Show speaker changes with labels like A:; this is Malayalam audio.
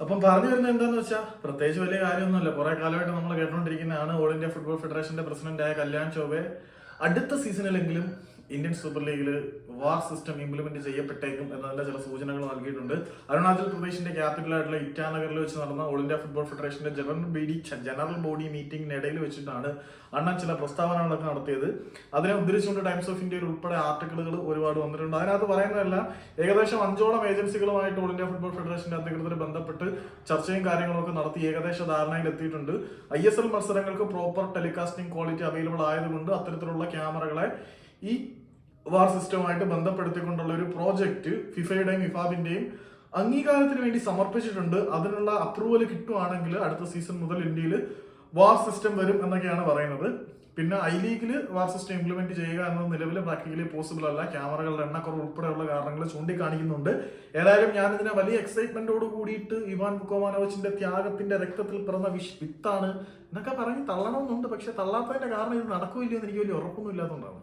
A: അപ്പം പറഞ്ഞു വരുന്നത് എന്താന്ന് വെച്ചാൽ പ്രത്യേകിച്ച് വലിയ കാര്യമൊന്നുമല്ല. കുറെ കാലമായിട്ട് നമ്മൾ കേട്ടുകൊണ്ടിരിക്കുന്നതാണ് ഓൾ ഇന്ത്യ ഫുട്ബോൾ ഫെഡറേഷന്റെ പ്രസിഡന്റായ കല്യാൺ ചൗബെ അടുത്ത സീസണിലെങ്കിലും ഇന്ത്യൻ സൂപ്പർ ലീഗിൽ വാർ സിസ്റ്റം ഇംപ്ലിമെന്റ് ചെയ്യപ്പെട്ടേക്കും എന്നതിന്റെ ചില സൂചനകൾ നൽകിയിട്ടുണ്ട്. അരുണാചൽ പ്രദേശിന്റെ ക്യാപിറ്റലായിട്ടുള്ള ഇറ്റാനഗറിൽ വെച്ച് നടന്ന ഓൾ ഇന്ത്യ ഫുട്ബോൾ ഫെഡറേഷന്റെ ജനറൽ ബോഡി ജനറൽ ബോഡി മീറ്റിംഗിനിടയിൽ വെച്ചിട്ടാണ് അണ്ണൻ ചില പ്രസ്താവനകളൊക്കെ നടത്തിയത്. അതിനെ ഉദ്ധരിച്ചുകൊണ്ട് ടൈംസ് ഓഫ് ഇന്ത്യയിൽ ഉൾപ്പെടെ ആർട്ടിക്കിളുകൾ ഒരുപാട് വന്നിട്ടുണ്ട്. അതിനകത്ത് പറയുന്നതല്ല ഏകദേശം അഞ്ചോളം ഏജൻസികളുമായിട്ട് ഓൾ ഇന്ത്യ ഫുട്ബോൾ ഫെഡറേഷന്റെ അധികൃതർ ബന്ധപ്പെട്ട് ചർച്ചയും കാര്യങ്ങളൊക്കെ നടത്തി ഏകദേശ ധാരണയിൽ എത്തിയിട്ടുണ്ട്. ഐ എസ് എൽ മത്സരങ്ങൾക്ക് പ്രോപ്പർ ടെലികാസ്റ്റിംഗ് ക്വാളിറ്റി അവൈലബിൾ ആയതുകൊണ്ട് അത്തരത്തിലുള്ള ക്യാമറകളെ ഈ വാർ സിസ്റ്റവുമായിട്ട് ബന്ധപ്പെടുത്തിക്കൊണ്ടുള്ള ഒരു പ്രോജക്റ്റ് ഫിഫയുടെയും ഫിഫാബിന്റെയും അംഗീകാരത്തിന് വേണ്ടി സമർപ്പിച്ചിട്ടുണ്ട്. അതിനുള്ള അപ്രൂവൽ കിട്ടുവാണെങ്കിൽ അടുത്ത സീസൺ മുതൽ ഇന്ത്യയിൽ വാർ സിസ്റ്റം വരും എന്നൊക്കെയാണ് പറയുന്നത്. പിന്നെ ഐ ലീഗിൽ വാർ സിസ്റ്റം ഇംപ്ലിമെന്റ് ചെയ്യുക എന്നത് നിലവിൽ പ്രാക്ടിക്കലി പോസിബിൾ അല്ല. ക്യാമറകളുടെ എണ്ണക്കുറവ് ഉൾപ്പെടെയുള്ള കാരണങ്ങൾ ചൂണ്ടിക്കാണിക്കുന്നുണ്ട്. ഏതായാലും ഞാൻ ഇതിനെ വലിയ എക്സൈറ്റ്മെന്റോട് കൂടിയിട്ട് ഇവാൻ ബുക്കോമാനോവിച്ചിന്റെ ത്യാഗത്തിന്റെ രക്തത്തിൽ പിറന്ന വിഷ് വിത്താണ് എന്നൊക്കെ പറഞ്ഞ് തള്ളണമെന്നുണ്ട്. പക്ഷെ തള്ളാത്തതിന്റെ കാരണം ഇത് നടക്കില്ല എന്ന് എനിക്ക് വലിയ ഉറപ്പൊന്നും ഇല്ലാത്തതുകൊണ്ടാണ്.